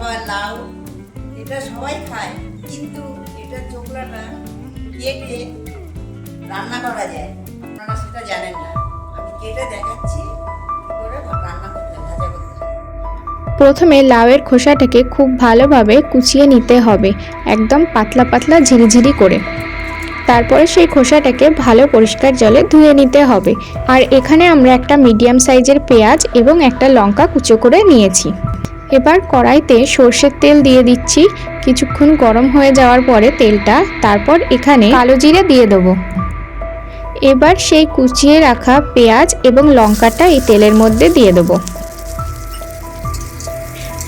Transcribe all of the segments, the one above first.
বা লাউ, এটা সবাই খায়, কিন্তু এটা চোখলাটা কেটে রান্না করা যায়। আপনারা সেটা জানেন না। আমি কেটে দেখাচ্ছি প্রথমে লাউয়ের খোসাটাকে খুব ভালোভাবে কুচিয়ে নিতে হবে, একদম পাতলা পাতলা ঝিরিঝিরি করে। তারপরে সেই খোসাটাকে ভালো পরিষ্কার জলে ধুয়ে নিতে হবে। আর এখানে আমরা একটা মিডিয়াম সাইজের পেঁয়াজ এবং একটা লঙ্কা কুচো করে নিয়েছি। এবার কড়াইতে সর্ষের তেল দিয়ে দিচ্ছি। কিছুক্ষণ গরম হয়ে যাওয়ার পরে তেলটা, তারপর এখানে কালো জিরে দিয়ে দেবো। এবার সেই কুচিয়ে রাখা পেঁয়াজ এবং লঙ্কাটা এই তেলের মধ্যে দিয়ে দেবো।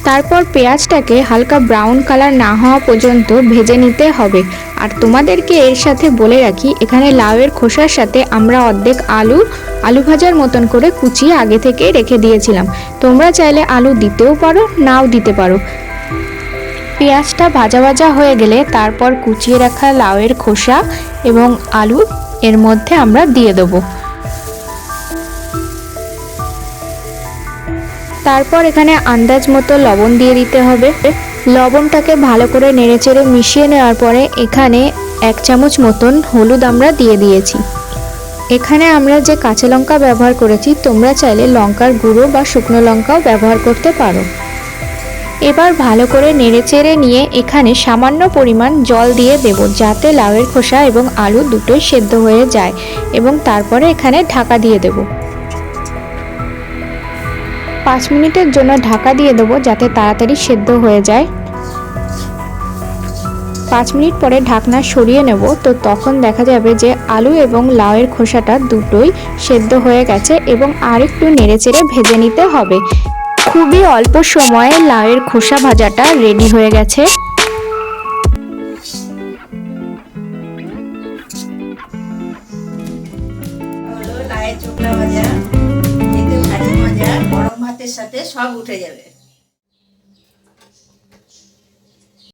তারপর পেঁয়াজটাকে হালকা ব্রাউন কালার না হওয়া পর্যন্ত ভেজে নিতে হবে। আর তোমাদেরকে এর সাথে বলে রাখি, এখানে লাউয়ের খোসার সাথে আমরা অর্ধেক আলু আলু ভাজার মতন করে কুচিয়ে আগে থেকে রেখে দিয়েছিলাম। তোমরা চাইলে আলু দিতেও পারো, নাও দিতে পারো। পেঁয়াজটা ভাজা ভাজা হয়ে গেলে তারপর কুচিয়ে রাখা লাউয়ের খোসা এবং আলু এর মধ্যে আমরা দিয়ে দেবো। তারপর এখানে আন্দাজ মতো লবণ দিয়ে দিতে হবে। লবণটাকে ভালো করে নেড়েচেড়ে মিশিয়ে নেওয়ার পরে এখানে এক চামচ মতন হলুদ আমরা দিয়ে দিয়েছি। এখানে আমরা যে কাঁচা লঙ্কা ব্যবহার করেছি, তোমরা চাইলে লঙ্কার গুঁড়ো বা শুকনো লঙ্কাও ব্যবহার করতে পারো। এবার ভালো করে নেড়েচেড়ে নিয়ে এখানে সামান্য পরিমাণ জল দিয়ে দেব, যাতে লাউয়ের খোসা এবং আলু দুটোই সেদ্ধ হয়ে যায় এবং তারপরে এখানে ঢাকা দিয়ে দেবো। পাঁচ মিনিটের জন্য ঢাকা দিয়ে দেবো যাতে তাড়াতাড়ি সেদ্ধ হয়ে যায়। পাঁচ মিনিট পরে ঢাকনা সরিয়ে নেব, তো তখন দেখা যাবে যে আলু এবং লাউয়ের খোসাটা দুটোই সেদ্ধ হয়ে গেছে এবং আর একটু নেড়েচেড়ে ভেজে নিতে হবে। খুবই অল্প সময়ে লাউয়ের খোসা ভাজাটা রেডি হয়ে গেছে। হলো লায়ের চোখলা ভাজা খেতে ভারী মজা গরম ভাতের সাথে সব উঠে যাবে